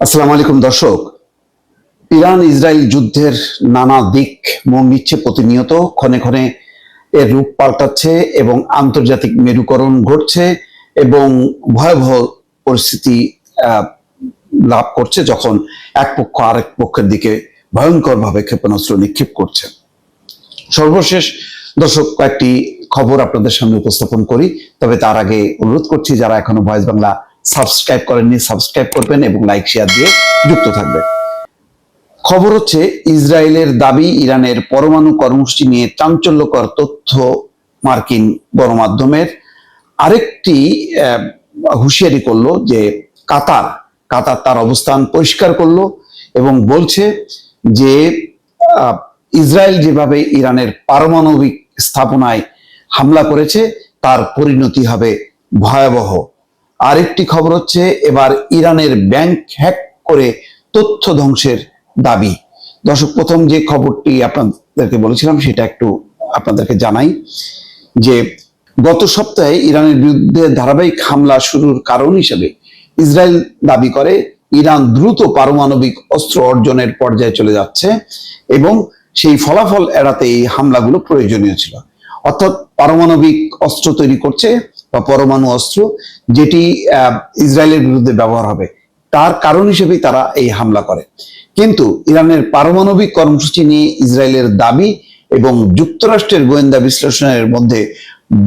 আসসালামু আলাইকুম, দর্শক। ইরান ইসরায়েল যুদ্ধের নানা দিক মোড় নিচ্ছে প্রতিনিয়ত। ক্ষণে ক্ষণে এর রূপ পাল্টাচ্ছে এবং আন্তর্জাতিক মেরুকরণ ঘটছে এবং ভয়াবহ পরিস্থিতি লাভ করছে যখন এক পক্ষ আরেক পক্ষের দিকে ভয়ঙ্করভাবে ক্ষেপণাস্ত্র নিক্ষেপ করছে। সর্বশেষ, দর্শক, কয়েকটি খবর আপনাদের সামনে উপস্থাপন করি। তবে তার আগে অনুরোধ করছি, যারা এখনও ভয়েস বাংলা সাবস্ক্রাইব করেননি, সাবস্ক্রাইব করবেন এবং লাইক শেয়ার দিয়ে যুক্ত থাকবেন। খবর হচ্ছে, ইসরায়েলের দাবি ইরানের পরমাণু কর্মসূচি নিয়ে চাঞ্চল্যকর তথ্য মার্কিন গণমাধ্যমের। আরেকটি হুঁশিয়ারি করল যে কাতার কাতার তার অবস্থান পরিষ্কার করল এবং বলছে যে ইসরায়েল যেভাবে ইরানের পারমাণবিক স্থাপনায় হামলা করেছে, তার পরিণতি হবে ভয়াবহ। আরেকটি খবর হচ্ছে, এবার ইরানের ব্যাংক হ্যাক করে তথ্য ধ্বংসের দাবি। দর্শক, প্রথম যে খবরটি আপনাদেরকে বলেছিলাম, সেটা একটু আপনাদেরকে জানাই যে, গত সপ্তাহে ইরানের বিরুদ্ধে ধারাবাহিক হামলা শুরুর কারণ হিসেবে ইসরায়েল দাবি করে, ইরান দ্রুত পারমাণবিক অস্ত্র অর্জনের পর্যায়ে চলে যাচ্ছে এবং সেই ফলাফল এড়াতে এই হামলাগুলো প্রয়োজনীয় ছিল। অর্থাৎ পারমাণবিক অস্ত্র তৈরি করছে বা পরমাণু অস্ত্র যেটি ইসরায়েলের বিরুদ্ধে ব্যবহার হবে। তার কারণ হিসেবেই তারা এই হামলা করে। কিন্তু ইরানের পারমাণবিক কর্মসূচি নিয়ে ইসরায়েলের দাবি এবং যুক্তরাষ্ট্রের গোয়েন্দা বিশ্লেষণের মধ্যে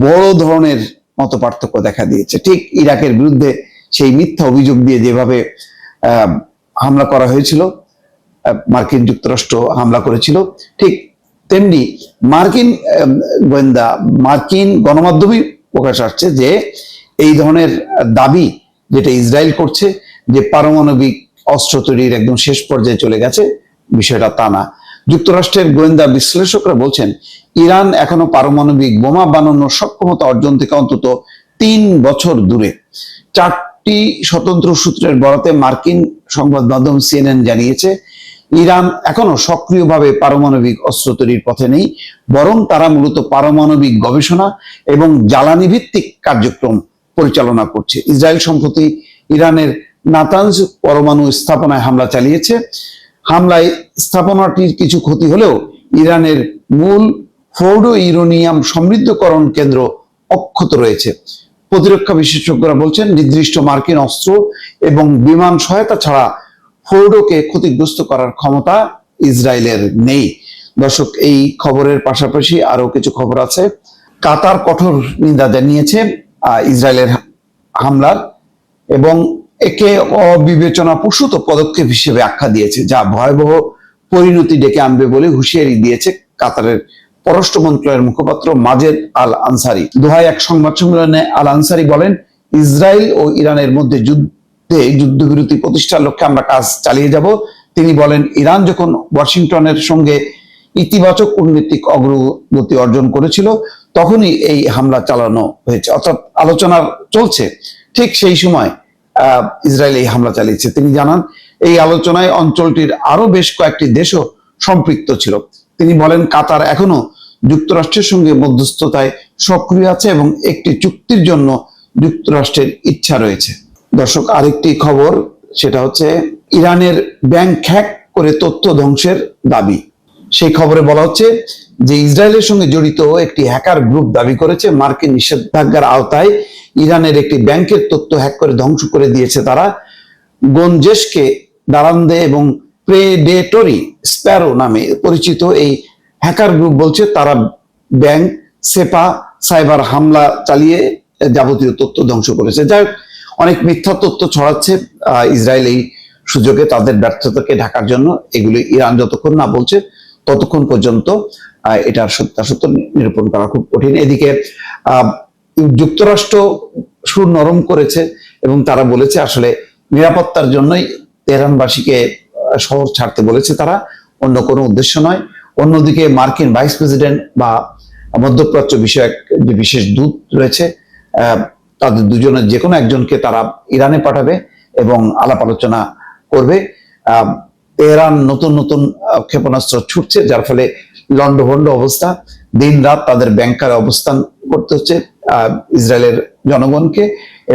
বড় ধরনের মত পার্থক্য দেখা দিয়েছে। ঠিক ইরাকের বিরুদ্ধে সেই মিথ্যা অভিযোগ দিয়ে যেভাবে হামলা করা হয়েছিল মার্কিন যুক্তরাষ্ট্র হামলা করেছিল, ঠিক তেমনি মার্কিন গোয়েন্দা, মার্কিন গণমাধ্যমে প্রকাশ আসছে যে এই ধরনের দাবি যেটা ইসরায়েল করছে, যে পারমাণবিক অস্ত্র তৈরির একদম শেষ পর্যায়ে চলে গেছে, বিষয়টা তা না। যুক্তরাষ্ট্রের গোয়েন্দা বিশ্লেষকরা বলছেন, ইরান এখনও পারমাণবিক বোমা বানানোর সক্ষমতা অর্জন থেকে অন্তত তিন বছর দূরে। চারটি স্বতন্ত্র সূত্রের বরাতে মার্কিন সংবাদ মাধ্যম সিএনএন জানিয়েছে ইরান এখনও সক্রিয়ভাবে পারমাণবিক অস্ত্র তৈরির পথে নেই, বরং তারা মূলত পারমাণবিক গবেষণা এবং জ্বালানি ভিত্তিক কার্যক্রম পরিচালনা করছে। ইসরায়েল সম্প্রতি ইরানের নাতানজ পরমাণু স্থাপনায় হামলা চালিয়েছে। হামলায় স্থাপনাটির কিছু ক্ষতি হলেও ইরানের মূল ফোর্ডো ইউরোনিয়াম সমৃদ্ধকরণ কেন্দ্র অক্ষত রয়েছে। প্রতিরক্ষা বিশেষজ্ঞরা বলছেন, নির্দিষ্ট মার্কিন অস্ত্র এবং বিমান সহায়তা ছাড়া ফোর্ডোকে ক্ষতিগ্রস্ত করার ক্ষমতা ইসরায়েলের নেই। দর্শক, এই খবরের পাশাপাশি আরও কিছু খবর আছে। কাতার কঠোর নিন্দা জানিয়েছে ইসরায়েলের হামলার এবং একে অবিবেচনা প্রসূত পদক্ষেপ হিসেবে আখ্যা দিয়েছে, যা ভয়াবহ পরিণতি ডেকে আনবে বলে হুঁশিয়ারি দিয়েছে কাতারের পররাষ্ট্র মন্ত্রণালয়ের মুখপাত্র মাজেদ আল আনসারি দোহায় এক সংবাদ সম্মেলনে আল আনসারি বলেন, ইসরায়েল ও ইরানের মধ্যে যুদ্ধে যুদ্ধবিরতি প্রতিষ্ঠার লক্ষ্যে আমরা কাজ চালিয়ে যাব। তিনি বলেন, ইরান যখন ওয়াশিংটনের সঙ্গে ইতিবাচক কূটনীতিক অগ্রগতি অর্জন করেছিল, তখনই এই হামলা চালানো হয়েছে। অর্থাৎ আলোচনা চলছে। ঠিক সেই সময় ইসরায়েল এই হামলা চালিয়েছে। তিনি জানান, এই আলোচনায় অঞ্চলটির আরও বেশ কয়েকটি দেশও সম্পৃক্ত ছিল। তিনি বলেন, কাতার এখনও যুক্তরাষ্ট্রের সঙ্গে মধ্যস্থতায় সক্রিয় আছে এবং একটি চুক্তির জন্য যুক্তরাষ্ট্রের ইচ্ছা রয়েছে। দর্শক আরেকটি খবর সেটা হচ্ছে ইরানের ব্যাংক হ্যাক করে তথ্য ধ্বংসের দাবি। সেই খবরে বলা হচ্ছে যে ইসরায়েলের সঙ্গে জড়িত একটি হ্যাকার গ্রুপ দাবি করেছে। মার্কিন নিষেধাজ্ঞার আওতায় ইরানের একটি ব্যাংকের তথ্য হ্যাক করে ধ্বংস করে দিয়েছে তারা। গঞ্জেশকে দারান্দে এবং প্রেডেটরি স্প্যারো নামে পরিচিত এই হ্যাকার গ্রুপ বলছে তারা ব্যাংক সেপা সাইবার হামলা চালিয়ে যাবতীয় তথ্য ধ্বংস করেছে। যাই হোক, অনেক মিথ্যা তথ্য ছড়াচ্ছে ইসরায়েল এই সুযোগে তাদের ব্যর্থতাকে ঢাকার জন্য। এগুলি ইরান যতক্ষণ না বলছে, ততক্ষণ পর্যন্ত এটার সত্যাসত্য নিরূপণ করা খুব কঠিন। এদিকে যুক্তরাষ্ট্র সুর নরম করেছে এবং তারা বলেছে আসলে নিরাপত্তার জন্যই তেহরানবাসীকে শহর ছাড়তে বলেছে তারা। অন্য কোনো উদ্দেশ্য নয়। অন্যদিকে মার্কিন ভাইস প্রেসিডেন্ট বা মধ্যপ্রাচ্য বিষয়ক যে বিশেষ দূত রয়েছে তাদের দুজনের যে কোনো একজনকে তারা ইরানে পাঠাবে এবং আলাপ আলোচনা করবে। তেহরান নতুন নতুন ক্ষেপণাস্ত্র ছুটছে, যার ফলে লন্ডভন্ড অবস্থা। দিন রাত তাদের ব্যাংকারে অবস্থান করতে হচ্ছে ইসরায়েলের জনগণকে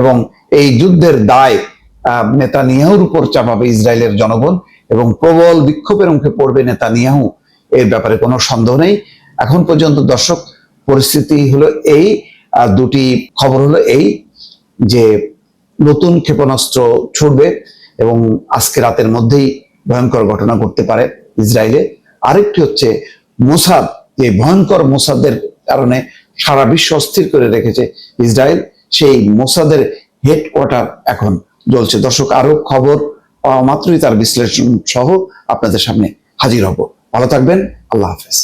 এবং এই যুদ্ধের দায় নেতানিয়াহুর উপর চাপাবে ইসরায়েলের জনগণ এবং প্রবল বিক্ষোভের মুখে পড়বে নেতানিয়াহু। এর ব্যাপারে কোনো সন্দেহ নেই। এখন পর্যন্ত দর্শক, পরিস্থিতি হলো এই দুটি খবর হলো এই যে নতুন ক্ষেপণাস্ত্র ছুটবে এবং আজকে রাতের মধ্যেই ভয়ঙ্কর ঘটনা ঘটতে পারে ইসরায়েলে। আরেকটি হচ্ছে মোসাদ, যে ভয়ঙ্কর মোসাদের কারণে সারা বিশ্ব অস্থির করে রেখেছে ইসরায়েল, সেই মোসাদের হেডকোয়ার্টার এখন জ্বলছে। দর্শক আরও খবর পাওয়া মাত্রই তার বিশ্লেষণ সহ আপনাদের সামনে হাজির হব। ভালো থাকবেন, আল্লাহ হাফেজ।